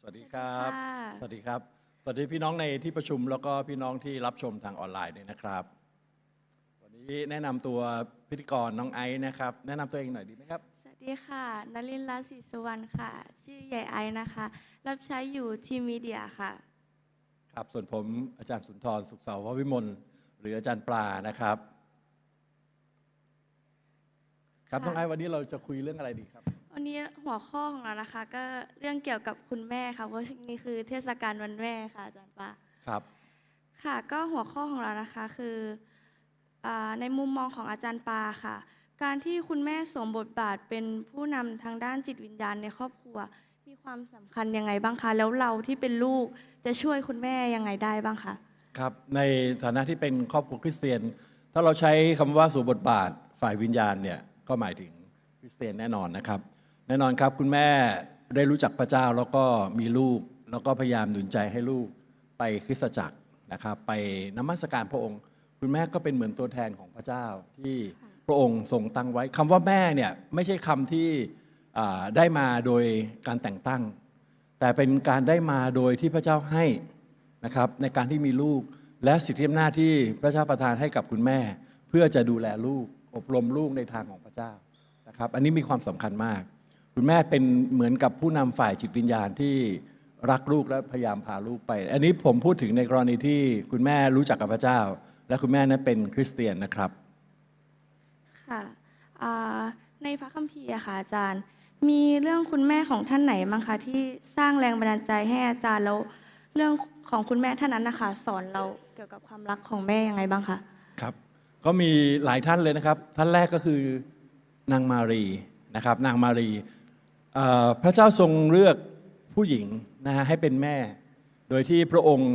สวัสดีครับค่ะสวัสดีครับ สวัสดีพี่น้องในที่ประชุมแล้วก็พี่น้องที่รับชมทางออนไลน์ด้วยนะครับ วันนี้แนะนำตัวพิธีกรน้องไอซ์นะครับ แนะนำตัวเองหน่อยดีไหมครับ สวัสดีค่ะนลินทร์รัตน์ศรีสุวรรณค่ะ ชื่อใหญ่ไอซ์นะคะ รับใช้อยู่ทีมมีเดียค่ะ ครับ ส่วนผมอาจารย์สุนทรสุขเสาววิมลหรืออาจารย์ปลานะครับ ครับค่ะน้องไอซ์วันนี้เราจะคุยเรื่องอะไรดีครับ วันนี้หัวข้อของเรานะคะ ก็เรื่องเกี่ยวกับคุณแม่ค่ะเพราะนี่คือเทศกาลวันแม่ค่ะอาจารย์ปาครับ ค่ะ ก็หัวข้อของเรานะคะคืออาในมุมมองของอาจารย์ปาค่ะ การที่คุณแม่สวมบทบาทเป็นผู้นำทางด้านจิตวิญญาณในครอบครัว มีความสำคัญยังไงบ้างคะแล้วเราที่เป็นลูกจะช่วยคุณแม่ยังไงได้บ้างคะครับในฐานะที่เป็นครอบครัวคริสเตียน ถ้าเราใช้คำว่าสวมบทบาทฝ่ายวิญญาณเนี่ยก็หมายถึงคริสเตียนแน่นอนนะครับ แน่นอนครับคุณแม่ได้รู้จักพระเจ้าแล้วก็มีลูก แล้วก็พยายามหนุนใจให้ลูกไปคริสตจักรนะครับ ไปนมัสการพระองค์ คุณแม่ก็เป็นเหมือนตัวแทนของพระเจ้าที่พระองค์ทรงตั้งไว้คำว่าแม่เนี่ยไม่ใช่คำที่ได้มาโดยการแต่งตั้ง แต่เป็นการได้มาโดยที่พระเจ้าให้นะครับในการที่มีลูกและสิทธิอำนาจที่พระเจ้าประทานให้กับคุณแม่ เพื่อจะดูแลลูกอบรมลูกในทางของพระเจ้านะครับ อันนี้มีความสำคัญมาก คุณแม่เป็นเหมือนกับผู้นำฝ่ายจิตวิญญาณที่รักลูกและพยายามพาลูกไป อันนี้ผมพูดถึงในกรณีที่คุณแม่รู้จักกับพระเจ้า และคุณแม่นั้นเป็นคริสเตียนนะครับค่ะอ่าในพระคัมภีร์อะค่ะอาจารย์ มีเรื่องคุณแม่ของท่านไหนบ้างคะที่สร้างแรงบันดาลใจให้อาจารย์แล้วเรื่องของคุณแม่ท่านนั้นนะคะสอนเราเกี่ยวกับความรักของแม่ยังไงบ้างคะครับ ก็มีหลายท่านเลยนะครับ ท่านแรกก็คือนางมารีนะครับ นางมารีเอ่อ พระเจ้าทรงเลือกผู้หญิงนะฮะให้เป็นแม่ โดยที่พระองค์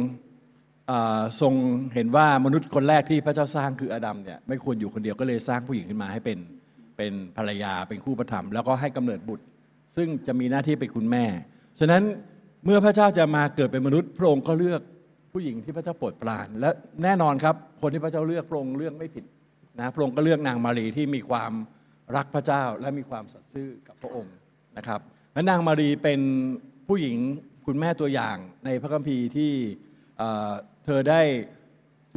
ทรงเห็นว่ามนุษย์คนแรกที่พระเจ้าสร้างคืออาดัมเนี่ยไม่ควรอยู่คนเดียวก็เลยสร้างผู้หญิงขึ้นมาให้เป็นเป็นภรรยาเป็นคู่ประถมแล้วก็ให้กำเนิดบุตร ซึ่งจะมีหน้าที่เป็นคุณแม่ ฉะนั้นเมื่อพระเจ้าจะมาเกิดเป็นมนุษย์ พระองค์ก็เลือกผู้หญิงที่พระเจ้าโปรดปราน และแน่นอนครับคนที่พระเจ้าเลือกพระองค์เลือกไม่ผิดนะพระองค์ก็เลือกนางมารีที่มีความรักพระเจ้าและมีความสัตย์ซื่อกับพระองค์ นะครับและนางมารีเป็นผู้หญิงคุณแม่ตัวอย่างในพระคัมภีร์ที่เธอได้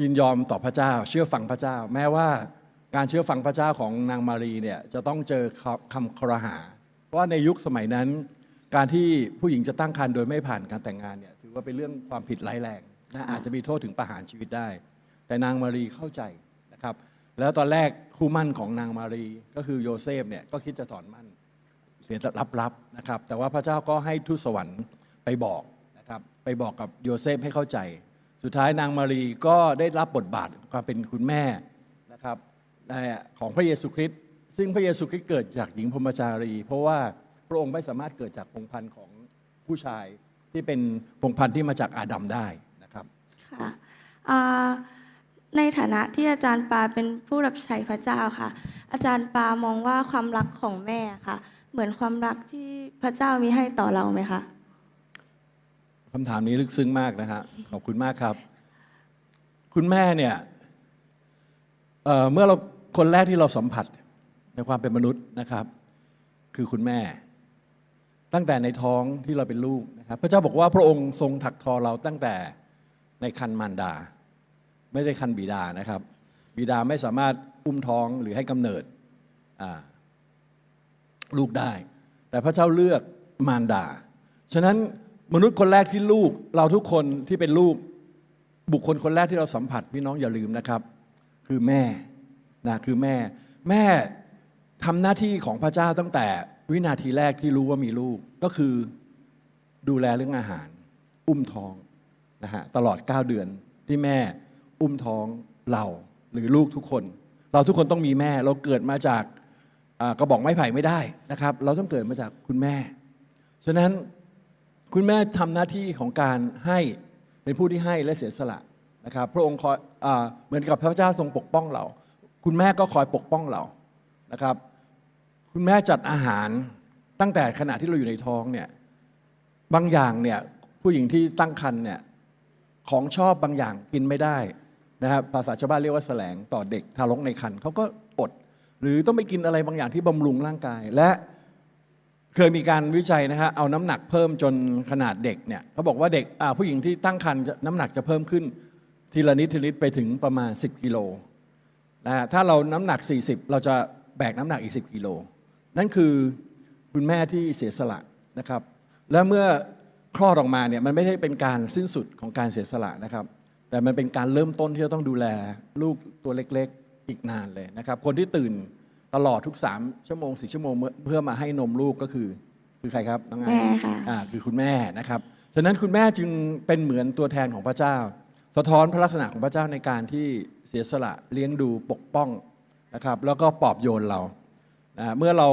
ยินยอมต่อพระเจ้า เชื่อฟังพระเจ้า แม้ว่าการเชื่อฟังพระเจ้าของนางมารีเนี่ยจะต้องเจอคำครหา เพราะในยุคสมัยนั้น การที่ผู้หญิงจะตั้งครรภ์โดยไม่ผ่านการแต่งงานเนี่ยถือว่าเป็นเรื่องความผิดร้ายแรงนะอาจจะมีโทษถึงประหารชีวิตได้ แต่นางมารีเข้าใจนะครับ แล้วตอนแรกคู่มั่นของนางมารีก็คือโยเซฟเนี่ยก็คิดจะถอนมั่น เสียลับๆนะครับ แต่ว่าพระเจ้าก็ให้ทูตสวรรค์ไปบอกนะครับ ไปบอกกับโยเซฟให้เข้าใจ สุดท้ายนางมารีก็ได้รับบทบาทความเป็นคุณแม่นะครับในของพระเยซูคริสต์ซึ่งพระเยซูคริสต์เกิดจากหญิงพรมจารี เพราะว่าพระองค์ไม่สามารถเกิดจากพงพันธ์ของผู้ชายที่เป็นพงพันธ์ที่มาจากอาดัมได้นะครับค่ะในฐานะที่อาจารย์ปาเป็นผู้รับใช้พระเจ้าค่ะ อาจารย์ปามองว่าความรักของแม่ค่ะ เหมือนความรักที่พระเจ้ามีให้ต่อเราไหมคะคำถามนี้ลึกซึ้งมากนะฮะขอบคุณมากครับ คุณแม่เนี่ยเเมื่อเราคนแรกที่เราสัมผัสในความเป็นมนุษย์นะครับ คือคุณแม่ ตั้งแต่ในท้องที่เราเป็นลูกนะครับพระเจ้าบอกว่าพระองค์ทรงถักทอเราตั้งแต่ในคันมารดา ไม่ได้คันบิดานะครับ บิดาไม่สามารถอุ้มท้องหรือให้กำเนิดอ่า ลูกได้ แต่พระเจ้าเลือกมารดา ฉะนั้นมนุษย์คนแรกที่ลูก เราทุกคนที่เป็นลูก บุคคลคนแรกที่เราสัมผัสพี่น้องอย่าลืมนะครับ คือแม่นะคือแม่ แม่ทำหน้าที่ของพระเจ้าตั้งแต่วินาทีแรกที่รู้ว่ามีลูกก็คือดูแลเรื่องอาหาร อุ้มท้องนะฮะตลอด 9 เดือนที่แม่อุ้มท้องเราหรือลูกทุกคน เราทุกคนต้องมีแม่เราเกิดมาจาก กระบอกไม้ไผ่ไม่ได้นะครับ เราต้องเกิดมาจากคุณแม่ ฉะนั้นคุณแม่ทำหน้าที่ของการให้เป็นผู้ที่ให้และเสียสละนะครับ พระองค์คอยอเหมือนกับพระเจ้าทรงปกป้องเรา คุณแม่ก็คอยปกป้องเรานะครับ คุณแม่จัดอาหารตั้งแต่ขณะที่เราอยู่ในท้องเนี่ยบางอย่างเนี่ยผู้หญิงที่ตั้งครรภ์เนี่ยของชอบบางอย่างกินไม่ได้นะครับภาษาชาวบ้านเรียกว่าแสลงต่อเด็กทารกในครรภ์เขาก็อด หรือต้องไปกินอะไรบางอย่างที่บำรุงร่างกาย และเคยมีการวิจัยนะฮะเอาน้ำหนักเพิ่มจนขนาดเด็กเนี่ยเขาบอกว่าเด็กผู้หญิงที่ตั้งครรภ์น้ำหนักจะเพิ่มขึ้นทีละนิดทีละนิดไปถึงประมาณ 10กิโลนะฮะถ้าเราน้ำหนัก 40 เราจะแบกน้ำหนักอีก 10กิโลนั่นคือคุณแม่ที่เสียสละนะครับ และเมื่อคลอดออกมาเนี่ยมันไม่ได้เป็นการสิ้นสุดของการเสียสละนะครับ แต่มันเป็นการเริ่มต้นที่จะต้องดูแลลูกตัวเล็กๆ อีกนานเลยนะครับ คนที่ตื่นตลอดทุก 3 ชั่วโมง4ชั่วโมงเมื่อเพื่อมาให้นมลูกก็คือ คือใครครับน้องไอแม่ค่ะ อ่าคือคุณแม่นะครับฉะนั้นคุณแม่จึงเป็นเหมือนตัวแทนของพระเจ้า สะท้อนพระลักษณะของพระเจ้าในการที่เสียสละเลี้ยงดูปกป้องนะครับแล้วก็ปลอบโยนเรานะเมื่อเรา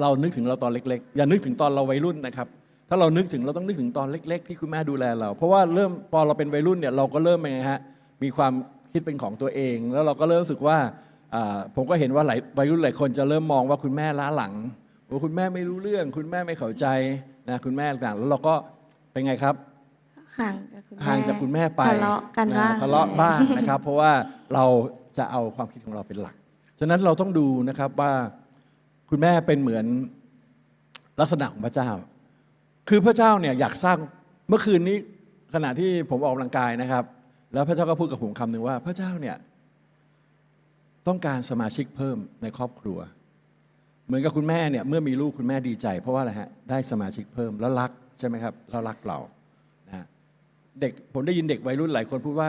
เรานึกถึงเราตอนเล็ก ๆ อย่านึกถึงตอนเราวัยรุ่นนะครับ ถ้าเรานึกถึงเราต้องนึกถึงตอนเล็ก ๆ ที่คุณแม่ดูแลเรา เพราะว่าเริ่มพอเราเป็นวัยรุ่นเนี่ยเราก็เริ่มยังไงฮะมีความ คิดเป็นของตัวเอง แล้วเราก็เริ่มรู้สึกว่าผมก็เห็นว่าหลายวัยรุ่นหลายคนจะเริ่มมองว่าคุณแม่ล้าหลังว่าคุณแม่ไม่รู้เรื่อง คุณแม่ไม่เข้าใจนะคุณแม่ต่างๆแล้วเราก็เป็นไงครับห่างจากคุณแม่ห่างจากคุณแม่ไปทะเลาะกันบ้างทะเลาะบ้างนะครับ เพราะว่าเราจะเอาความคิดของเราเป็นหลัก ฉะนั้นเราต้องดูนะครับว่าคุณแม่เป็นเหมือนลักษณะของพระเจ้า คือพระเจ้าเนี่ยอยากสร้างเมื่อคืนนี้ขณะที่ผมออกกำลังกายนะครับ แล้วพระเจ้าก็พูดกับผมคำหนึ่งว่า พระเจ้าเนี่ยต้องการสมาชิกเพิ่มในครอบครัว เหมือนกับคุณแม่เนี่ยเมื่อมีลูกคุณแม่ดีใจ เพราะว่าอะไรฮะได้สมาชิกเพิ่มแล้วรักใช่ไหมครับแล้วรักเรานะเด็กผมได้ยินเด็กวัยรุ่นหลายคนพูดว่า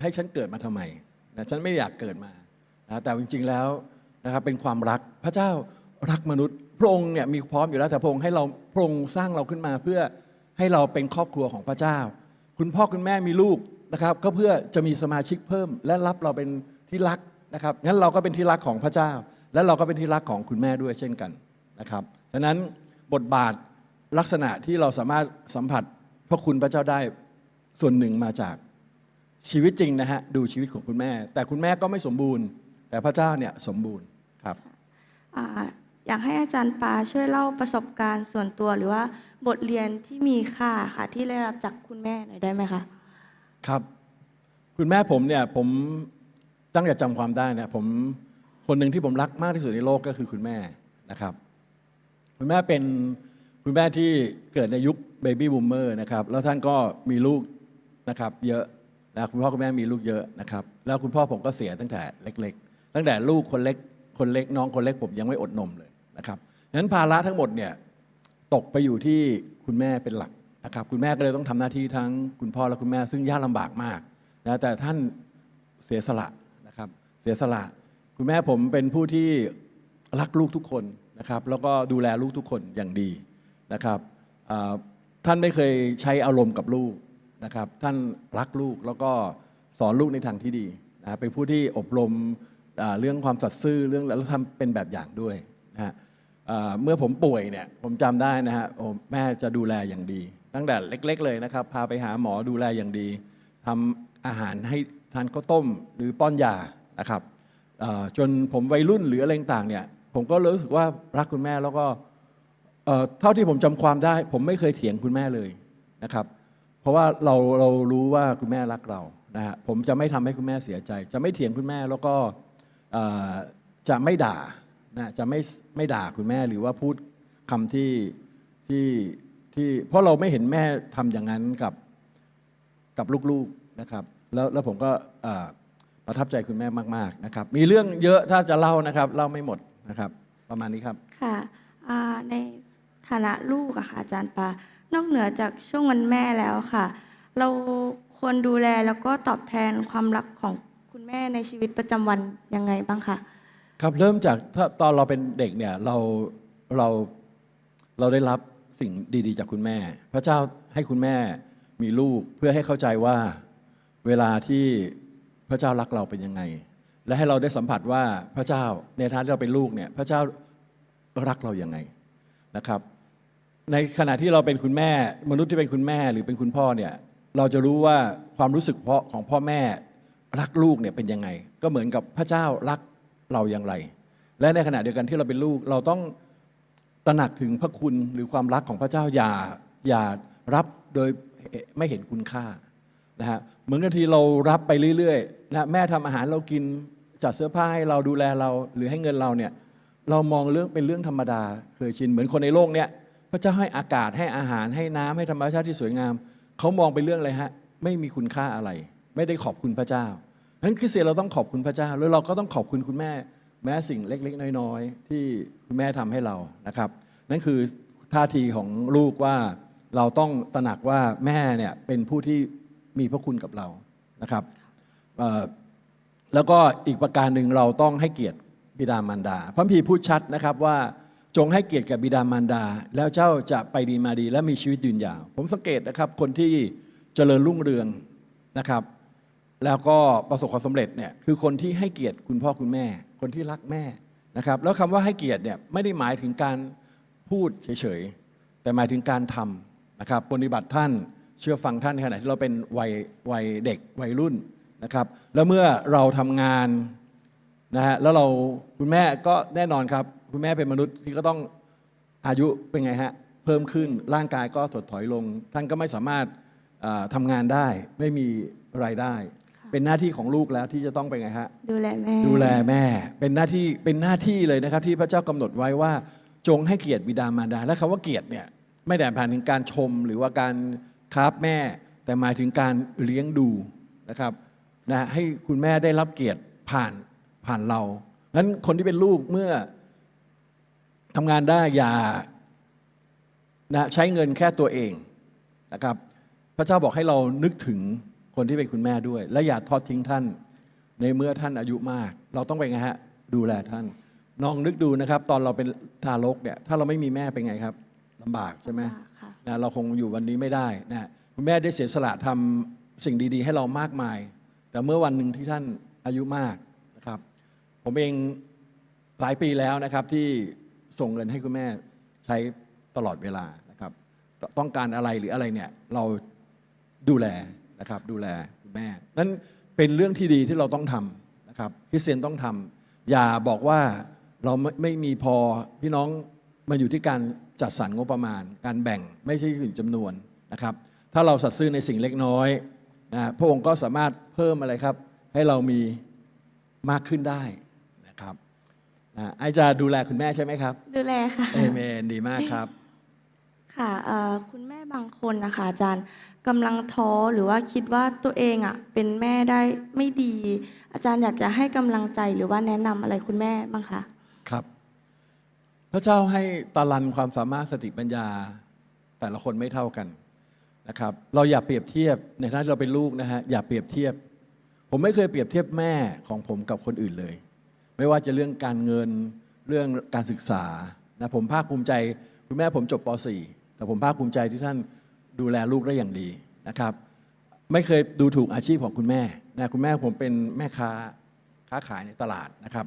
ให้ฉันเกิดมาทำไมนะฉันไม่อยากเกิดมานะแต่จริงๆแล้วนะครับเป็นความรักพระเจ้ารักมนุษย์พระองค์เนี่ยมีพร้อมอยู่แล้วแต่พระองค์ให้เราพระองค์สร้างเราขึ้นมาเพื่อให้เราเป็นครอบครัวของพระเจ้า คุณพ่อคุณแม่มีลูก นะครับก็เพื่อจะมีสมาชิกเพิ่ม และรับเราเป็นที่รักนะครับงั้นเราก็เป็นที่รักของพระเจ้า และเราก็เป็นที่รักของคุณแม่ด้วยเช่นกันนะครับฉะนั้นบทบาทลักษณะที่เราสามารถสัมผัสพระคุณพระเจ้าได้ส่วนหนึ่งมาจากชีวิตจริงนะฮะดูชีวิตของคุณแม่ แต่คุณแม่ก็ไม่สมบูรณ์ แต่พระเจ้าเนี่ยสมบูรณ์ครับอาอยากให้อาจารย์ปาช่วยเล่าประสบการณ์ส่วนตัวหรือว่าบทเรียนที่มีค่าค่ะที่ได้รับจากคุณแม่หน่อยได้ไหมคะ ครับ คุณแม่ผมเนี่ยผมตั้งแต่จำความได้เนี่ยผมคนหนึ่งที่ผมรักมากที่สุดในโลกก็คือคุณแม่นะครับ คุณแม่เป็นคุณแม่ที่เกิดในยุคเบบี้บูมเมอร์นะครับแล้วท่านก็มีลูกนะครับเยอะนะคุณพ่อคุณแม่มีลูกเยอะนะครับ แล้วคุณพ่อผมก็เสียตั้งแต่เล็ก ๆ ตั้งแต่ลูกคนเล็กคนเล็กน้องคนเล็กผมยังไม่อดนมเลยนะครับฉะนั้นภาระทั้งหมดเนี่ยตกไปอยู่ที่คุณแม่เป็นหลัก นะครับคุณแม่ก็เลยต้องทำหน้าที่ทั้งคุณพ่อและคุณแม่ ซึ่งยากลำบากมากนะแต่ท่านเสียสละนะครับเสียสละ คุณแม่ผมเป็นผู้ที่รักลูกทุกคนนะครับแล้วก็ดูแลลูกทุกคนอย่างดีนะครับท่านไม่เคยใช้อารมณ์กับลูกนะครับท่านรักลูกแล้วก็สอนลูกในทางที่ดีนะเป็นผู้ที่อบรมเรื่องความสัตย์ซื่อเรื่องแล้วทำเป็นแบบอย่างด้วยนะฮะเมื่อผมป่วยเนี่ยผมจำได้นะฮะโอแม่จะดูแลอย่างดี ตั้งแต่เล็ก ๆ เลยนะครับ พาไปหาหมอดูแลอย่างดีทำอาหารให้ทานข้าวต้มหรือป้อนยานะครับจนผมวัยรุ่นหรืออะไรต่างเนี่ย ผมก็รู้สึกว่ารักคุณแม่แล้วก็เท่าที่ผมจำความได้ ผมไม่เคยเถียงคุณแม่เลยนะครับ เพราะว่าเราเรารู้ว่าคุณแม่รักเรานะฮะผมจะไม่ทำให้คุณแม่เสียใจ จะไม่เถียงคุณแม่แล้วก็จะไม่ด่านะจะไม่ไม่ด่าคุณแม่หรือว่าพูดคำที่ที่ ที่เพราะเราไม่เห็นแม่ทำอย่างนั้นกับกับลูกๆนะครับ แล้วแล้วผมก็เอ่อประทับใจคุณแม่มากๆนะครับ มีเรื่องเยอะถ้าจะเล่านะครับ เล่าไม่หมดนะครับ ประมาณนี้ครับค่ะอ่าในฐานะลูกอะค่ะอาจารย์ปานอกเหนือจากช่วงวันแม่แล้วค่ะ เราควรดูแลแล้วก็ตอบแทนความรักของคุณแม่ในชีวิตประจำวันยังไงบ้างคะครับเริ่มจากถ้าตอนเราเป็นเด็กเนี่ยเราเราเราได้รับ สิ่งดีๆ จากคุณแม่ พระเจ้าให้คุณแม่มีลูกเพื่อให้เข้าใจว่าเวลาที่พระเจ้ารักเราเป็นยังไง และให้เราได้สัมผัสว่าพระเจ้าในฐานะที่เราเป็นลูกเนี่ยพระเจ้ารักเราอย่างไงนะครับ ในขณะที่เราเป็นคุณแม่ มนุษย์ที่เป็นคุณแม่หรือเป็นคุณพ่อเนี่ยเราจะรู้ว่าความรู้สึกเพาะของพ่อแม่รักลูกเนี่ยเป็นยังไง ก็เหมือนกับพระเจ้ารักเราอย่างไร และในขณะเดียวกันที่เราเป็นลูกเราต้อง ตระหนักถึงพระคุณหรือความรักของพระเจ้าอย่าอย่ารับโดยไม่เห็นคุณค่านะฮะเหมือนกับทีเรารับไปเรื่อยๆนะแม่ทำอาหารเรากินจัดเสื้อผ้าให้เราดูแลเราหรือให้เงินเราเนี่ยเรามองเรื่องเป็นเรื่องธรรมดาเคยชินเหมือนคนในโลกเนี้ยพระเจ้าให้อากาศให้อาหารให้น้ำให้ธรรมชาติที่สวยงามเขามองเป็นเรื่องอะไรฮะไม่มีคุณค่าอะไร ไม่ได้ขอบคุณพระเจ้านั้นคริสเตียนเราต้องขอบคุณพระเจ้า แล้วเราก็ต้องขอบคุณคุณแม่ แม้สิ่งเล็ก ๆ น้อย ๆ ที่คุณแม่ทำให้เรานะครับ นั่นคือท่าทีของลูกว่าเราต้องตระหนักว่าแม่เนี่ยเป็นผู้ที่มีพระคุณกับเรานะครับแล้วก็อีกประการหนึ่งเราต้องให้เกียรติบิดามารดา พระคัมภีพูดชัดนะครับว่าจงให้เกียรติก่บิดามารดา แล้วเจ้าจะไปดีมาดีและมีชีวิตยืนยาว ผมสังเกตนะครับคนที่เจริญรุ่งเรืองนะครับ แล้วก็ประสบความสำเร็จเนี่ยคือคนที่ให้เกียรติคุณพ่อคุณแม่ คนที่รักแม่นะครับแล้วคำว่าให้เกียรติเนี่ยไม่ได้หมายถึงการพูดเฉยๆ แต่หมายถึงการทำนะครับปฏิบัติท่านเชื่อฟังท่านในขณะที่เราเป็นวัยวัยเด็กวัยรุ่นนะครับแล้วเมื่อเราทำงานนะฮะแล้วเราคุณแม่ก็แน่นอนครับ คุณแม่เป็นมนุษย์ที่ก็ต้องอายุเป็นไงฮะเพิ่มขึ้นร่างกายก็ถดถอยลง ท่านก็ไม่สามารถอ่าทำงานได้ไม่มีรายได้ เป็นหน้าที่ของลูกแล้วที่จะต้องเป็นไงฮะ ดูแลแม่ ดูแลแม่ เป็นหน้าที่เป็นหน้าที่เลยนะครับ ที่พระเจ้ากำหนดไว้ว่า จงให้เกียรติบิดามารดาและคำว่าเกียรติเนี่ยไม่ได้ผ่านถึงการชมหรือว่าการคาบแม่ แต่หมายถึงการเลี้ยงดูนะครับนะให้คุณแม่ได้รับเกียรติผ่านผ่านเรางั้นคนที่เป็นลูกเมื่อทำงานได้อย่านะใช้เงินแค่ตัวเองนะครับ พระเจ้าบอกให้เรานึกถึง คนที่เป็นคุณแม่ด้วย และอย่าทอดทิ้งท่าน ในเมื่อท่านอายุมาก เราต้องไปนไงฮะดูแลท่านลองนึกดูนะครับ ตอนเราเป็นทารกเนี่ยถ้าเราไม่มีแม่เป็นไงครับลำบากใช่ไหมค่ะนะเราคงอยู่วันนี้ไม่ได้นะคุณแม่ได้เสียสละทำสิ่งดีๆ ให้เรามากมาย แต่เมื่อวันหนึ่งที่ท่านอายุมากนะครับ ผมเองหลายปีแล้วนะครับที่ส่งเงินให้คุณแม่ใช้ตลอดเวลานะครับ ต้องการอะไรหรืออะไรเนี่ยเราดูแล นะครับดูแลคุณแม่นั้นเป็นเรื่องที่ดีที่เราต้องทำนะครับคริสเตียนต้องทำอย่าบอกว่าเราไม่ไม่มีพอพี่น้องมันอยู่ที่การจัดสรรงบประมาณ การแบ่งไม่ใช่ถึงจำนวนนะครับ ถ้าเราสัตย์ซื่อในสิ่งเล็กน้อยนะพระองค์ก็สามารถเพิ่มอะไรครับ ให้เรามีมากขึ้นได้นะครับนะไอจะดูแลคุณแม่ใช่ไหมครับดูแลค่ะ เอเมนดีมากครับ ค่ะเอ่อคุณแม่บางคนนะคะอาจารย์ กำลังท้อหรือว่าคิดว่าตัวเองอะเป็นแม่ได้ไม่ดี อาจารย์อยากจะให้กำลังใจหรือว่าแนะนำอะไรคุณแม่บ้างคะครับ พระเจ้าให้ตาลันความสามารถสติปัญญา แต่ละคนไม่เท่ากันนะครับ เราอย่าเปรียบเทียบในฐานะเราเป็นลูกนะฮะอย่าเปรียบเทียบ ผมไม่เคยเปรียบเทียบแม่ของผมกับคนอื่นเลย ไม่ว่าจะเรื่องการเงินเรื่องการศึกษานะผมภาคภูมิใจ คุณแม่ผมจบป .4 แต่ผมภาคภูมิใจที่ท่าน ดูแลลูกได้อย่างดีนะครับ ไม่เคยดูถูกอาชีพของคุณแม่นะคุณแม่ผมเป็นแม่ค้าค้าขายในตลาดนะครับ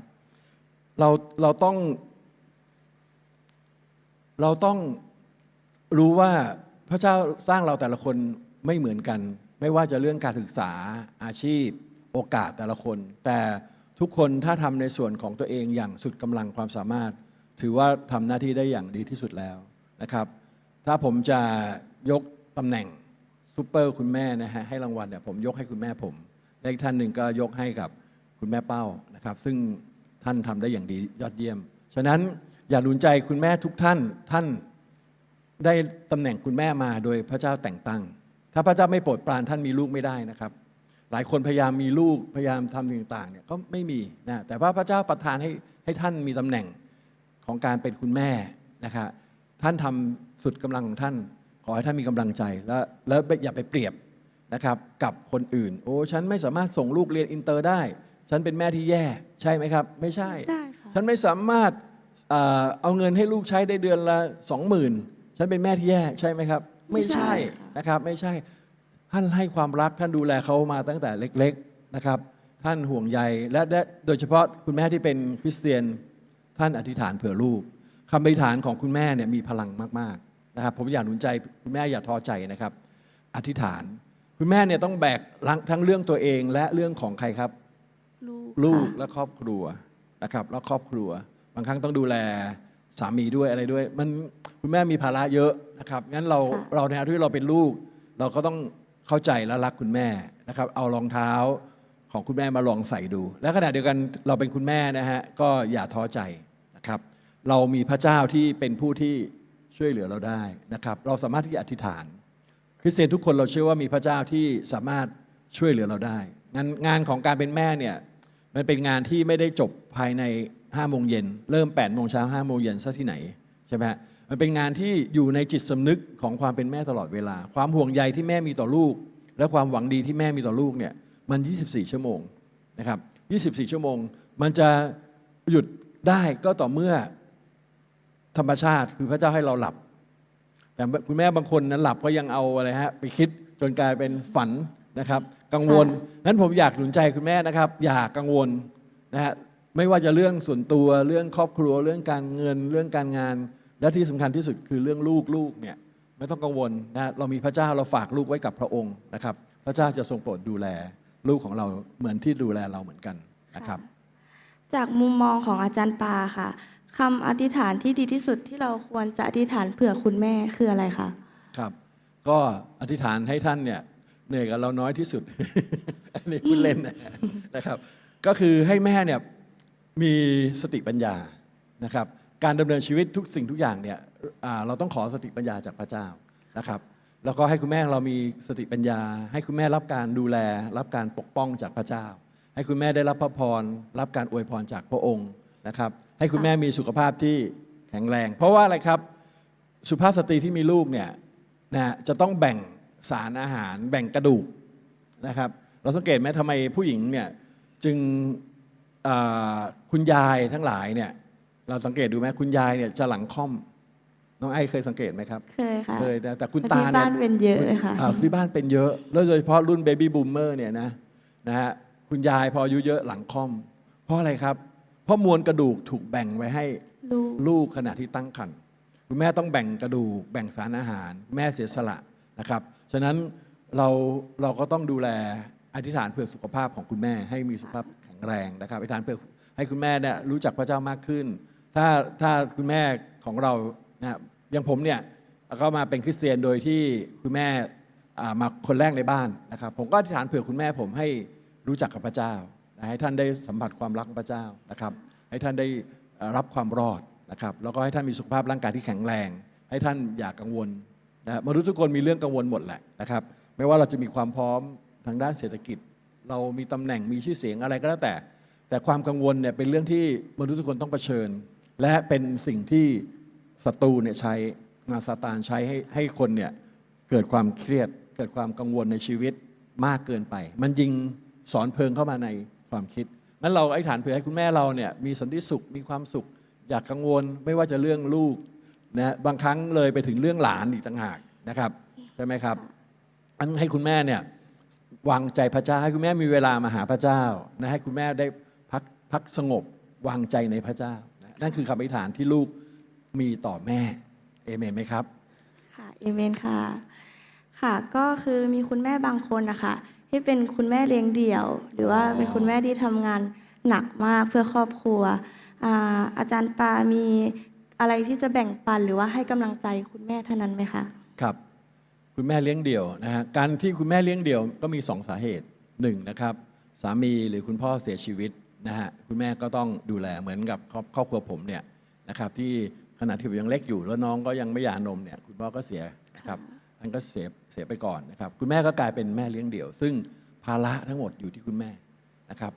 เราเราต้อง เราต้องรู้ว่าพระเจ้าสร้างเราแต่ละคนไม่เหมือนกัน ไม่ว่าจะเรื่องการศึกษาอาชีพ โอกาสแต่ละคน แต่ทุกคนถ้าทำในส่วนของตัวเองอย่างสุดกำลังความสามารถ ถือว่าทำหน้าที่ได้อย่างดีที่สุดแล้วนะครับ ถ้าผมจะยก ตำแหน่งซูเปอร์คุณแม่นะฮะให้รางวัลเนี่ยผมยกให้คุณแม่ผมและอีกท่านหนึ่งก็ยกให้กับคุณแม่เป้านะครับ ซึ่งท่านทำได้อย่างดียอดเยี่ยม ฉะนั้นอย่าหนุนใจคุณแม่ทุกท่านท่านได้ตำแหน่งคุณแม่มาโดยพระเจ้าแต่งตั้ง ถ้าพระเจ้าไม่โปรดปรานท่านมีลูกไม่ได้นะครับ หลายคนพยายามมีลูกพยายามทำสิ่งต่างๆเนี่ยก็ไม่มีนะแต่ว่าพระเจ้าประทานให้ให้ท่านมีตำแหน่งของการเป็นคุณแม่นะครับท่านทำสุดกำลังของท่าน อให้ท่านมีกำลังใจแล้วแล้วอย่าไปเปรียบนะครับกับคนอื่น โอ้ฉันไม่สามารถส่งลูกเรียนอินเตอร์ได้ ฉันเป็นแม่ที่แย่ใช่ไหมครับ ไม่ใช่ใช่ค่ะฉันไม่สามารถเอ่อเอาเงินให้ลูกใช้ได้เดือนละสองหมื่นฉันเป็นแม่ที่แย่ใช่ไหมครับ ไม่ใช่ไม่ใช่ค่ะนะครับไม่ใช่ท่านให้ความรักท่านดูแลเขามาตั้งแต่เล็กๆนะครับ ท่านห่วงใยและและโดยเฉพาะคุณแม่ที่เป็นคริสเตียน ท่านอธิษฐานเผื่อลูกคำอธิษฐานของคุณแม่เนี่ยมีพลังมากๆ นะครับผมอยากหนุนใจคุณแม่อย่าท้อใจนะครับ อธิษฐาน คุณแม่เนี่ยต้องแบกทั้งเรื่องตัวเองและเรื่องของใครครับ ลูกลูกค่ะและครอบครัวนะครับแล้วครอบครัว บางครั้งต้องดูแลสามีด้วยอะไรด้วย มันคุณแม่มีภาระเยอะนะครับงั้นเราค่ะเราในฐานะที่เราเป็นลูก เราก็ต้องเข้าใจและรักคุณแม่นะครับ เอารองเท้าของคุณแม่มาลองใส่ดู และขณะเดียวกันเราเป็นคุณแม่นะฮะก็อย่าท้อใจนะครับ เรามีพระเจ้าที่เป็นผู้ที่ ช่วยเหลือเราได้นะครับ เราสามารถที่จะอธิษฐาน คริสเตียนทุกคนเราเชื่อว่ามีพระเจ้าที่สามารถช่วยเหลือเราได้งานงานของการเป็นแม่เนี่ยมันเป็นงานที่ไม่ได้จบภายใน5โมงเย็นเริ่ม8โมงเช้า5โมงเย็นซะที่ไหนใช่ไหมฮะมันเป็นงานที่อยู่ในจิตสำนึกของความเป็นแม่ตลอดเวลา ความห่วงใยที่แม่มีต่อลูก และความหวังดีที่แม่มีต่อลูกเนี่ยมัน 24 ชั่วโมงนะครับ24 ชั่วโมง มันจะหยุดได้ก็ต่อเมื่อ ธรรมชาติคือพระเจ้าให้เราหลับ แต่คุณแม่บางคนนั้นหลับก็ยังเอาอะไรฮะไปคิดจนกลายเป็นฝันนะครับกังวลนั้นผมอยากหนุนใจคุณแม่นะครับ อย่ากังวลนะฮะไม่ว่าจะเรื่องส่วนตัวเรื่องครอบครัวเรื่องการเงินเรื่องการงาน และที่สำคัญที่สุดคือเรื่องลูกลูกเนี่ยไม่ต้องกังวลนะเรามีพระเจ้าเราฝากลูกไว้กับพระองค์นะครับ พระเจ้าจะทรงโปรดดูแลลูกของเราเหมือนที่ดูแลเราเหมือนกันนะครับ จากมุมมองของอาจารย์ปาค่ะ คำอธิษฐานที่ดีที่สุดที่เราควรจะอธิษฐานเผื่อคุณแม่คืออะไรคะ ครับ ก็อธิษฐานให้ท่านเนี่ยเหนื่อยกับเราน้อยที่สุด อันนี้พูดเล่นนะครับ ก็คือให้แม่เนี่ยมีสติปัญญานะครับ การดำเนินชีวิตทุกสิ่งทุกอย่างเนี่ยเราต้องขอสติปัญญาจากพระเจ้านะครับ แล้วก็ให้คุณแม่เรามีสติปัญญา ให้คุณแม่รับการดูแล รับการปกป้องจากพระเจ้า ให้คุณแม่ได้รับพระพร รับการอวยพรจากพระองค์ นะครับ ให้คุณแม่มีสุขภาพที่แข็งแรง เพราะว่าอะไรครับสุภาพสตรีที่มีลูกเนี่ยนะจะต้องแบ่งสารอาหารแบ่งกระดูกนะครับ เราสังเกตไหมทำไมผู้หญิงเนี่ยจึงอ่าคุณยายทั้งหลายเนี่ยเราสังเกตดูไหมคุณยายเนี่ยจะหลังค่อม น้องไอเคยสังเกตไหมครับ เคยค่ะเคยแต่แต่คุณที่ตาเนี่ยบ้านเป็นเยอะเลยค่ะอ่าที่บ้านเป็นเยอะ แล้วโดยเฉพาะรุ่นเบบี้บูมเมอร์เนี่ยนะนะฮะคุณยายพออายุเยอะหลังค่อม เพราะอะไรครับเพ ราะมวลกระดูกถูกแบ่งไว้ให้ลูกลูกขณะที่ตั้งครรภ์คุณแม่ต้องแบ่งกระดูก แบ่งสารอาหาร แม่เสียสละนะครับ ฉะนั้นเราเราก็ต้องดูแลอธิษฐานเพื่อสุขภาพของคุณแม่ให้มีสุขภาพแข็งแรงนะครับอธิษฐานเพื่อให้คุณแม่เนี่ยรู้จักพระเจ้ามากขึ้น ถ้าถ้าคุณแม่ของเรานะอย่างผมเนี่ยก็มาเป็นคริสเตียนโดยที่คุณแม่อ่ามาคนแรกในบ้านนะครับ ผมก็อธิษฐานเผื่อคุณแม่ผมให้รู้จักกับพระเจ้านะ ให้ท่านได้สัมผัสความรักของพระเจ้านะครับให้ท่านได้รับความรอดนะครับแล้วก็ให้ท่านมีสุขภาพร่างกายที่แข็งแรง ให้ท่านอย่ากกังวลนะมนุษย์ทุกคนมีเรื่องกังวลหมดแหละนะครับไม่ว่าเราจะมีความพร้อมทางด้านเศรษฐกิจ เรามีตำแหน่งมีชื่อเสียงอะไรก็แล้วแต่ แต่ความกังวลเนี่ยเป็นเรื่องที่มนุษย์ทุกคนต้องเผชิญ และเป็นสิ่งที่ศัตรูเนี่ยใช้งานซาตานใช้ให้ให้คนเนี่ยเกิดความเครียดเกิดความกังวลในชีวิตมากเกินไป มันยิงสอนเพลิงเข้ามาใน ความคิดนั้นเราไอ้ฐานเผื่อให้คุณแม่เราเนี่ยมีสันติสุขมีความสุข อยากกังวลไม่ว่าจะเรื่องลูกนะบางครั้งเลยไปถึงเรื่องหลานอีกต่างหากนะครับใช่ไหมครับอันให้คุณแม่เนี่ยวางใจพระเจ้าให้คุณแม่มีเวลามาหาพระเจ้านะให้คุณแม่ได้พักพักสงบวางใจในพระเจ้านะนั่นคือคำอธิษฐานที่ลูกมีต่อแม่เอเมนไหมครับค่ะเอเมนค่ะค่ะก็คือมีคุณแม่บางคนนะคะ ที่เป็นคุณแม่เลี้ยงเดี่ยว หรือว่าเป็นคุณแม่ที่ทำงานหนักมากเพื่อครอบครัวอาอาจารย์ปามีอะไรที่จะแบ่งปันหรือว่าให้กำลังใจคุณแม่ท่านนั้นไหมคะ ครับคุณแม่เลี้ยงเดี่ยวนะฮะการที่คุณแม่เลี้ยงเดี่ยวก็มีสองสาเหตุหนึ่งนะครับสามีหรือคุณพ่อเสียชีวิตนะฮะคุณแม่ก็ต้องดูแลเหมือนกับครอบครอบครัวผมเนี่ยนะครับที่ขณะที่ผมยังเล็กอยู่แล้วน้องก็ยังไม่หย่านมเนี่ยคุณพ่อก็เสียนะครับ ท่านก็เสียเสียไปก่อนนะครับ คุณแม่ก็กลายเป็นแม่เลี้ยงเดี่ยว ซึ่งภาระทั้งหมดอยู่ที่คุณแม่นะครับ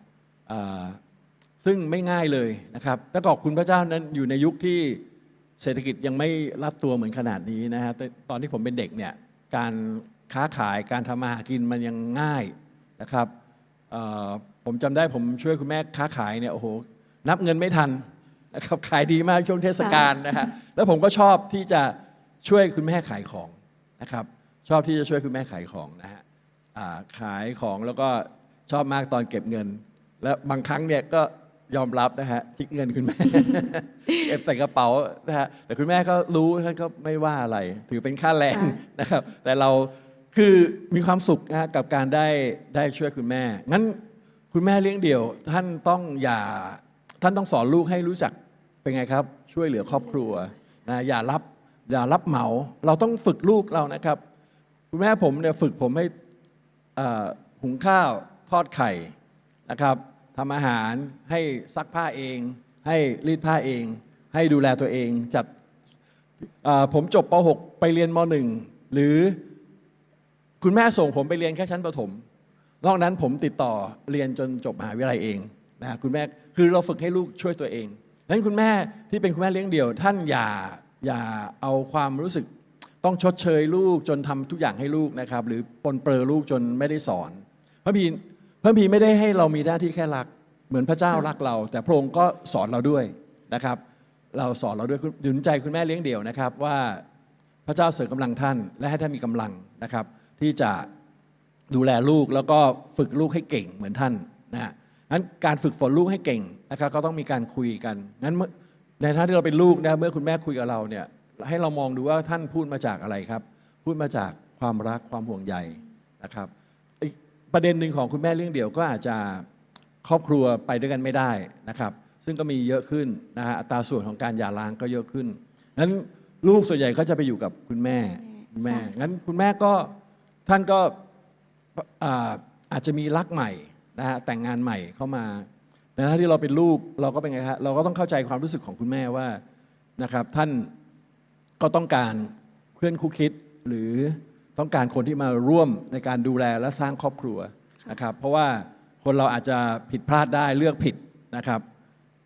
ซึ่งไม่ง่ายเลยนะครับแต่ก็คุณพระเจ้านั้นอยู่ในยุคที่เศรษฐกิจยังไม่รับตัวเหมือนขนาดนี้นะฮะตอนที่ผมเป็นเด็กเนี่ยการค้าขายการทำมาหากินมันยังง่ายนะครับผมจำได้ผมช่วยคุณแม่ค้าขายเนี่ยโอ้โหนับเงินไม่ทันนะครับขายดีมากช่วงเทศกาลนะฮะแล้วผมก็ชอบที่จะช่วยคุณแม่ขายของ นะครับชอบที่จะช่วยคุณแม่ขายของนะฮะอ่าขายของแล้วก็ชอบมากตอนเก็บเงิน แล้วบางครั้งเนี่ยก็ยอมรับนะฮะจิกเงินคุณแม่เก็บใส่กระเป๋านะฮะแต่คุณแม่ก็รู้ท่านก็ไม่ว่าอะไร ถือเป็นค่าแรงค่ะนะครับ แต่เราคือมีความสุขนะฮะกับการได้ได้ช่วยคุณแม่งั้นคุณแม่เลี้ยงเดี่ยว ท่านต้องอย่าท่านต้องสอนลูกให้รู้จักเป็นไงครับ ช่วยเหลือครอบครัวนะอย่ารับ อย่ารับเหมา เราต้องฝึกลูกเรานะครับ คุณแม่ผมเนี่ยฝึกผมให้หุงข้าวทอดไข่นะครับทำอาหารให้ซักผ้าเอง ให้รีดผ้าเอง ให้ดูแลตัวเองจัดผมจบป .6 ไปเรียนม .1 หรือคุณแม่ส่งผมไปเรียนแค่ชั้นประถม นอกนั้นผมติดต่อเรียนจนจบมหาวิทยาลัยเองนะฮะคุณแม่คือเราฝึกให้ลูกช่วยตัวเองนั้นคุณแม่ที่เป็นคุณแม่เลี้ยงเดี่ยว ท่านอย่า อย่าเอาความรู้สึกต้องชดเชยลูกจนทำทุกอย่างให้ลูกนะครับ หรือปนเปื้อลูกจนไม่ได้สอน พระพีพระพีไม่ได้ให้เรามีหน้าที่แค่รัก เหมือนพระเจ้ารักเรา แต่พระองค์ก็สอนเราด้วยนะครับ เราสอนเราด้วยหนุนใจคุณแม่เลี้ยงเดี่ยวนะครับ ว่าพระเจ้าเสริมกำลังท่านและให้ท่านมีกำลังนะครับ ที่จะดูแลลูกแล้วก็ฝึกลูกให้เก่งเหมือนท่านนะฮะงั้นการฝึกฝนลูกให้เก่งนะครับก็ต้องมีการคุยกันงั้นเมื่อ ในฐานะที่เราเป็นลูกนะเมื่อคุณแม่คุยกับเราเนี่ยให้เรามองดูว่าท่านพูดมาจากอะไรครับ พูดมาจากความรักความห่วงใยนะครับอีกประเด็นหนึ่งของคุณแม่เรื่องเดียวก็อาจจะครอบครัวไปด้วยกันไม่ได้นะครับ ซึ่งก็มีเยอะขึ้นนะฮะอัตราส่วนของการหย่าร้างก็เยอะขึ้นงั้นลูกส่วนใหญ่ก็จะไปอยู่กับคุณแม่คุณแม่งั้นคุณแม่ก็ท่านก็อ่าอาจจะมีรักใหม่นะฮะแต่งงานใหม่เข้ามา แต่ถ้าที่เราเป็นลูกเราก็เป็นไงฮะเราก็ต้องเข้าใจความรู้สึกของคุณแม่ว่านะครับท่านก็ต้องการเพื่อนคู่คิดหรือต้องการคนที่มาร่วมในการดูแลและสร้างครอบครัวนะครับเพราะว่าคนเราอาจจะผิดพลาดได้เลือกผิดนะครับ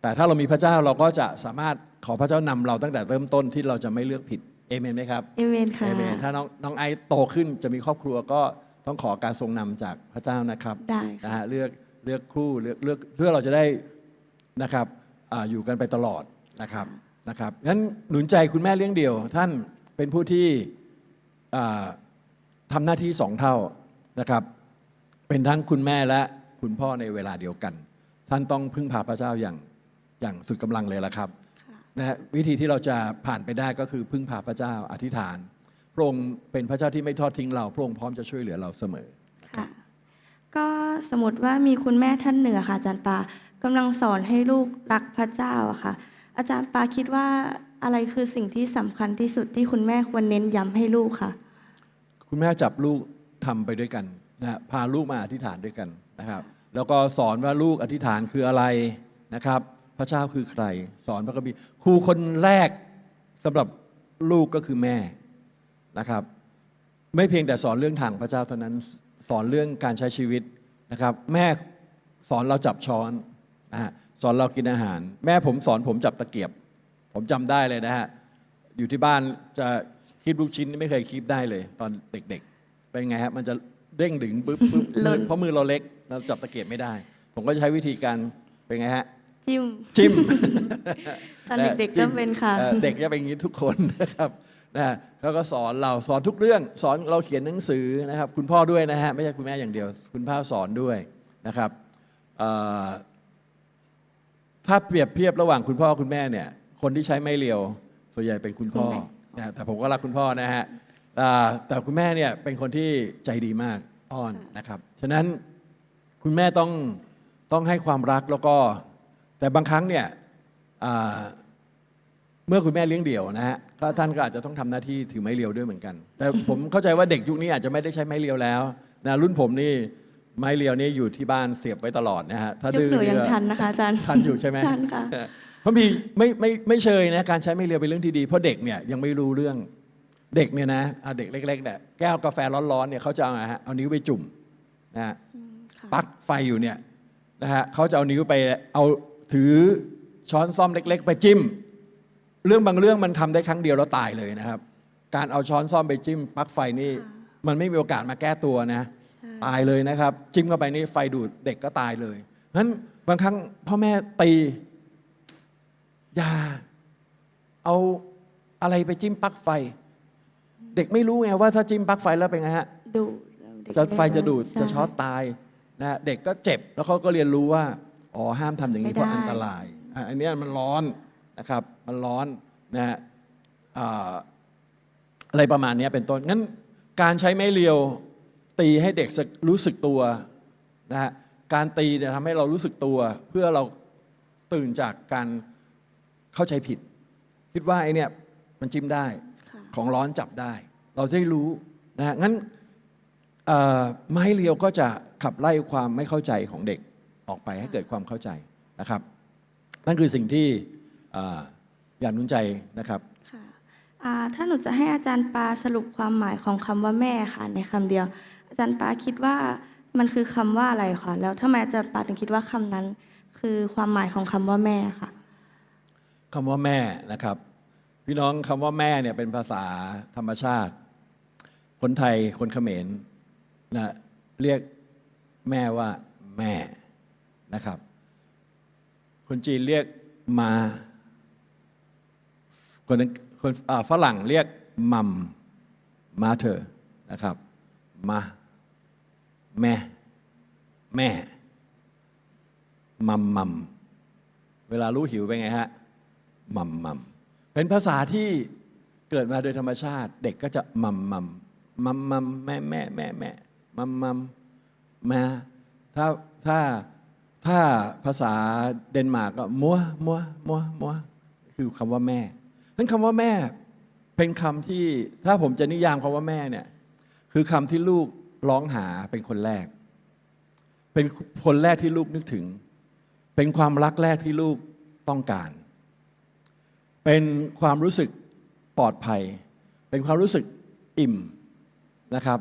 แต่ถ้าเรามีพระเจ้าเราก็จะสามารถขอพระเจ้านำเราตั้งแต่เริ่มต้นที่เราจะไม่เลือกผิดเอเมนไหมครับเอเมนค่ะเอเมนถ้าน้องน้องไอซ์โตขึ้นจะมีครอบครัวก็ต้องขอการทรงนำจากพระเจ้านะครับได้ค่ะนะฮะเลือกเลือกคู่เลือกเลือกเพื่อเราจะได้นะครับอาอยู่กันไปตลอดนะครับนะครับงั้นหนุนใจคุณแม่เลี้ยงเดี่ยว ท่านเป็นผู้ที่อ่าทำหน้าที่สองเท่านะครับ เป็นทั้งคุณแม่และคุณพ่อในเวลาเดียวกัน ท่านต้องพึ่งพาพระเจ้าอย่างอย่างสุดกำลังเลยละครับนะฮะวิธีที่เราจะผ่านไปได้ก็คือพึ่งพาพระเจ้าอธิษฐาน พระองค์เป็นพระเจ้าที่ไม่ทอดทิ้งเรา พระองค์พร้อมจะช่วยเหลือเราเสมอค่ะ ก็สมมติว่ามีคุณแม่ท่านหนึ่งอะค่ะ อาจารย์ปากำลังสอนให้ลูกรักพระเจ้าอะค่ะ อาจารย์ปาคิดว่าอะไรคือสิ่งที่สำคัญที่สุดที่คุณแม่ควรเน้นย้ำให้ลูกค่ะ คุณแม่จับลูกทำไปด้วยกันนะฮะพาลูกมาอธิษฐานด้วยกันนะครับ แล้วก็สอนว่าลูกอธิษฐานคืออะไรนะครับ พระเจ้าคือใคร สอนพระคัมภีร์ครูคนแรกสำหรับลูกก็คือแม่นะครับ ไม่เพียงแต่สอนเรื่องทางพระเจ้าเท่านั้น สอนเรื่องการใช้ชีวิตนะครับ แม่สอนเราจับช้อนนะฮะสอนเรากินอาหาร แม่ผมสอนผมจับตะเกียบ ผมจำได้เลยนะฮะอยู่ที่บ้านจะคีบลูกชิ้นไม่เคยคีบได้เลย ตอนเด็กๆ เป็นไงฮะมันจะเด้งดึงปึ๊บปึ๊บหล่นเพราะมือเราเล็กเราจับตะเกียบไม่ได้ ผมก็จะใช้วิธีการเป็นไงฮะจิ้มจิ้มตอนเด็กๆก็เป็นค่ะอ่อเด็กจะเป็นอย่างนี้ทุกคนนะครับ นะฮะเขาก็สอนเราสอนทุกเรื่องสอนเราเขียนหนังสือนะครับ คุณพ่อด้วยนะฮะไม่ใช่คุณแม่อย่างเดียว คุณพ่อสอนด้วยนะครับเอ่อถ้าเปรียบเทียบระหว่างคุณพ่อคุณแม่เนี่ย คนที่ใช้ไม้เรียวส่วนใหญ่เป็นคุณพ่อคุณแม่นะฮะแต่ผมก็รักคุณพ่อนะฮะอ่าแต่คุณแม่เนี่ยเป็นคนที่ใจดีมากอ้อนนะครับฉะนั้นคุณแม่ต้องต้องให้ความรักแล้วก็ แต่บางครั้งเนี่ยอ่า เมื่อคุณแม่เลี้ยงเดี่ยวนะฮะก็ท่านก็อาจจะต้องทำหน้าที่ถือไม้เรียวด้วยเหมือนกัน แต่ผมเข้าใจว่าเด็กยุคนี้อาจจะไม่ได้ใช้ไม้เรียวแล้วนะรุ่นผมนี่ไม้เรียวนี่อยู่ที่บ้านเสียบไว้ตลอดนะฮะถ้ายุคดื้อหนูยังก็ทันนะคะอาจารย์ทันอยู่ใช่ไหมทันค่ะเพราะมีไม่ไม่ไม่เชยนะการใช้ไม้เรียวเป็นเรื่องที่ดีเพราะเด็กเนี่ยยังไม่รู้เรื่องเด็กเนี่ยนะอะเด็กเล็กๆเนี่ยแก้วกาแฟร้อนๆเนี่ยเขาจะเอาไงฮะเอานิ้วไปจุ่มนะฮะค่ะปลั๊กไฟอยู่เนี่ยนะฮะเขาจะเอานิ้วไปเอาถือช้อนซ่อมเล็ก ๆ ไปจิ้ม เรื่องบางเรื่องมันทำได้ครั้งเดียวแล้วตายเลยนะครับ การเอาช้อนซ่อมไปจิ้มปลั๊กไฟนี่มันไม่มีโอกาสมาแก้ตัวนะตายเลยนะครับ จิ้มเข้าไปนี่ไฟดูดเด็กก็ตายเลยงั้นบางครั้งพ่อแม่ตีอย่าเอาอะไรไปจิ้มปลั๊กไฟ เด็กไม่รู้ไงว่าถ้าจิ้มปลั๊กไฟแล้วเป็นไงฮะดูเด็กจะไฟจะดูดใช่จะช็อตตายนะฮะเด็กก็เจ็บแล้วเขาก็เรียนรู้ว่าอ๋อห้ามทำอย่างนี้ไม่เพได้ราะอันตรายอะอันเนี้ยมันร้อนนะครับ มันร้อนนะฮะอ่าอะไรประมาณเนี้ยเป็นต้น งั้นการใช้ไม้เรียวตีให้เด็กสึกรู้สึกตัวนะฮะการตีเนี่ยทำให้เรารู้สึกตัว เพื่อเราตื่นจากการเข้าใจผิด คิดว่าไอ้เนี่ยมันจิ้มได้ค่ะของร้อนจับได้ เราจะได้รู้นะฮะงั้นเอ่อไม้เรียวก็จะขับไล่ความไม่เข้าใจของเด็กออกไปให้เกิดความเข้าใจนะครับ นั่นคือสิ่งที่เอ่ออ ย่างนุนใจนะครับค่ะอ่าถ้าหนูจะให้อาจารย์ปาสรุปความหมายของคำว่าแม่ค่ะในคำเดียว อาจารย์ปาคิดว่ามันคือคำว่าอะไรคะแล้วทำไมอาจารย์ปาถึงคิดว่าคำนั้น คือความหมายของคำว่าแม่ค่ะคำว่าแม่นะครับ พี่น้องคำว่าแม่เนี่ยเป็นภาษาธรรมชาติ คนไทยคนเขมรนะเรียกแม่ว่าแม่นะครับ คนจีนเรียกมา คนคนฝรั่งเรียกมัมมาเธอนะครับมาแม่แม่มัมมัมเวลารู้หิวเป็นไงฮะมัมมัมเป็นภาษาที่เกิดมาโดยธรรมชาติ เด็กก็จะมัมมัมมัมมัมแม่แม่แม่แม่มัมมัมมาถ้าถ้าถ้าภาษาเดนมาร์กก็มัวมัวมัวมัวคือคำว่าแม่ นั้นคำว่าแม่เป็นคำที่ถ้าผมจะนิยามคำว่าแม่เนี่ยคือคำที่ลูกร้องหาเป็นคนแรก เป็นคนแรกที่ลูกนึกถึง เป็นความรักแรกที่ลูกต้องการ เป็นความรู้สึกปลอดภัย เป็นความรู้สึกอิ่มนะครับ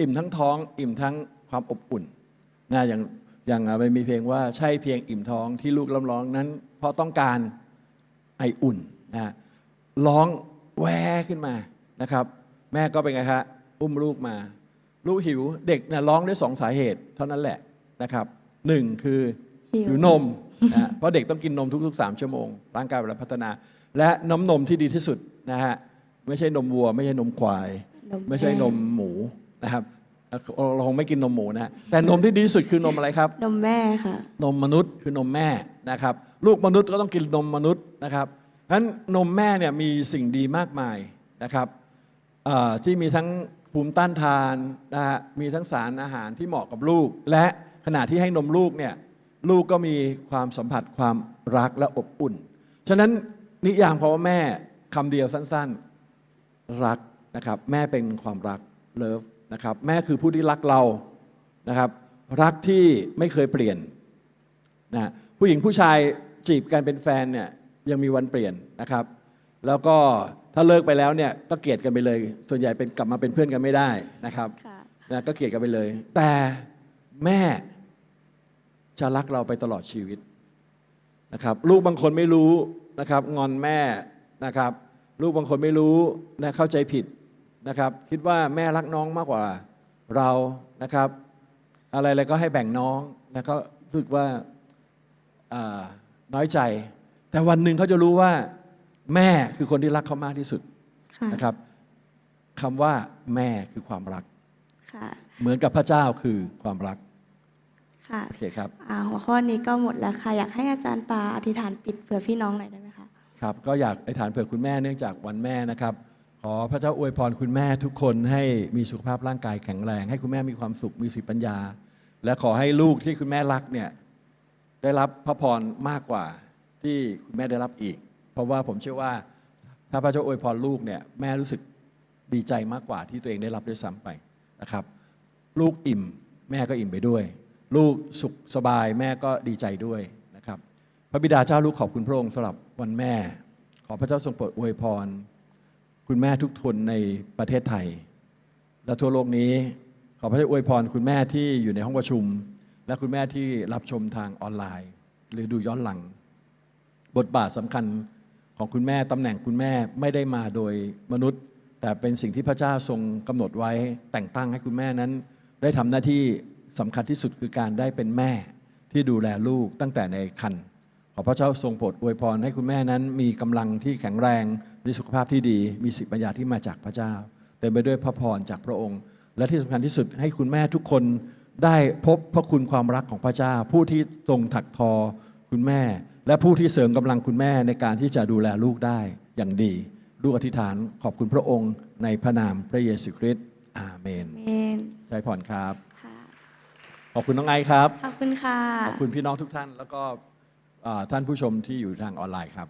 อิ่มทั้งท้อง อิ่มทั้งความอบอุ่นนะอย่างอย่างอะมันมีเพลงว่าใช่เพียงอิ่มท้องที่ลูกร้องนั้น เพราะต้องการไออุ่นนะ ร้องแวขึ้นมานะครับ แม่ก็เป็นไงคะอุ้มลูกมา ลูกหิวเด็กนะร้องด้วยสองสาเหตุ เท่านั้นแหละนะครับหนึ่งคือหิวหิวนมนะฮะเพราะเด็กต้องกินนมทุกๆ 3 ชั่วโมง ร่างกายเวลาพัฒนา และน้ำนมที่ดีที่สุดนะฮะไม่ใช่นมวัว ไม่ใช่นมควายนมไม่ใช่แม่นมหมูนะครับเราคงไม่กินนมหมูนะฮะแต่นมที่ดีที่สุดคือนมอะไรครับ นมแม่ค่ะ นมมนุษย์คือนมแม่นะครับ ลูกมนุษย์ก็ต้องกินนมมนุษย์นะครับ นั้นนมแม่เนี่ยมีสิ่งดีมากมายนะครับที่มีทั้งภูมิต้านทานนะฮะมีทั้งสารอาหารที่เหมาะกับลูก และขณะที่ให้นมลูกเนี่ยลูกก็มีความสัมผัสความรักและอบอุ่น ฉะนั้นนิยามคำว่าแม่คำเดียวสั้นๆ รักนะครับแม่เป็นความรักเลิฟนะครับแม่คือผู้ที่รักเรานะครับรักที่ไม่เคยเปลี่ยนนะผู้หญิงผู้ชายจีบกันเป็นแฟนเนี่ย ยังมีวันเปลี่ยนนะครับ แล้วก็ถ้าเลิกไปแล้วเนี่ยก็เกลียดกันไปเลย ส่วนใหญ่เป็นกลับมาเป็นเพื่อนกันไม่ได้นะครับค่ะนะก็เกลียดกันไปเลย แต่แม่จะรักเราไปตลอดชีวิตนะครับ ลูกบางคนไม่รู้นะครับ งอนแม่นะครับ ลูกบางคนไม่รู้นะเข้าใจผิดนะครับ คิดว่าแม่รักน้องมากกว่าเรานะครับ อะไรๆก็ให้แบ่งน้องนะก็รู้สึกว่าอ่าน้อยใจ แต่วันหนึ่งเขาจะรู้ว่า แม่คือคนที่รักเขามากที่สุดค่ะนะครับคำว่าแม่คือความรัก ค่ะ เหมือนกับพระเจ้าคือความรักค่ะโอเคครับอ่าหัวข้อนี้ก็หมดแล้วค่ะ อยากให้อาจารย์ปาอธิษฐานปิดเผื่อพี่น้องหน่อยได้ไหมคะ ครับ ก็อยากอธิษฐานเผื่อคุณแม่เนื่องจากวันแม่นะครับ ขอพระเจ้าอวยพรคุณแม่ทุกคนให้มีสุขภาพร่างกายแข็งแรง ให้คุณแม่มีความสุขมีสติปัญญา และขอให้ลูกที่คุณแม่รักเนี่ยได้รับพระพรมากกว่า ที่คุณแม่ได้รับอีก เพราะว่าผมเชื่อว่าถ้าพระเจ้าอวยพรลูกเนี่ยแม่รู้สึกดีใจมากกว่าที่ตัวเองได้รับด้วยซ้ำไปนะครับ ลูกอิ่มแม่ก็อิ่มไปด้วย ลูกสุขสบายแม่ก็ดีใจด้วยนะครับ พระบิดาเจ้าลูกขอบคุณพระองค์สำหรับวันแม่ ขอพระเจ้าทรงโปรดอวยพร คุณแม่ทุกคนในประเทศไทย และทั่วโลกนี้ ขอพระเจ้าอวยพร คุณแม่ที่อยู่ในห้องประชุม และคุณแม่ที่รับชมทางออนไลน์ หรือดูย้อนหลัง บทบาทสำคัญของคุณแม่ตำแหน่งคุณแม่ไม่ได้มาโดยมนุษย์ แต่เป็นสิ่งที่พระเจ้าทรงกำหนดไว้แต่งตั้งให้คุณแม่นั้น ได้ทำหน้าที่สำคัญที่สุดคือการได้เป็นแม่ที่ดูแลลูกตั้งแต่ในครรภ์ขอพระเจ้าทรงโปรดอวยพรให้คุณแม่นั้น มีกำลังที่แข็งแรงมีสุขภาพที่ดี มีสิทธิปัญญาที่มาจากพระเจ้าเต็มไปด้วยพระพรจากพระองค์ และที่สำคัญที่สุดให้คุณแม่ทุกคนได้พบพระคุณความรักของพระเจ้า ผู้ที่ทรงถักทอคุณแม่ และผู้ที่เสริมกำลังคุณแม่ในการที่จะดูแลลูกได้อย่างดี ลูกอธิษฐานขอบคุณพระองค์ในพระนามพระเยซูคริสต์อาเมนเมนใจผ่อนครับค่ะขอบคุณน้องไอซ์ครับ ขอบคุณค่ะ ขอบคุณพี่น้องทุกท่าน แล้วก็อ่าท่านผู้ชมที่อยู่ทางออนไลน์ครับ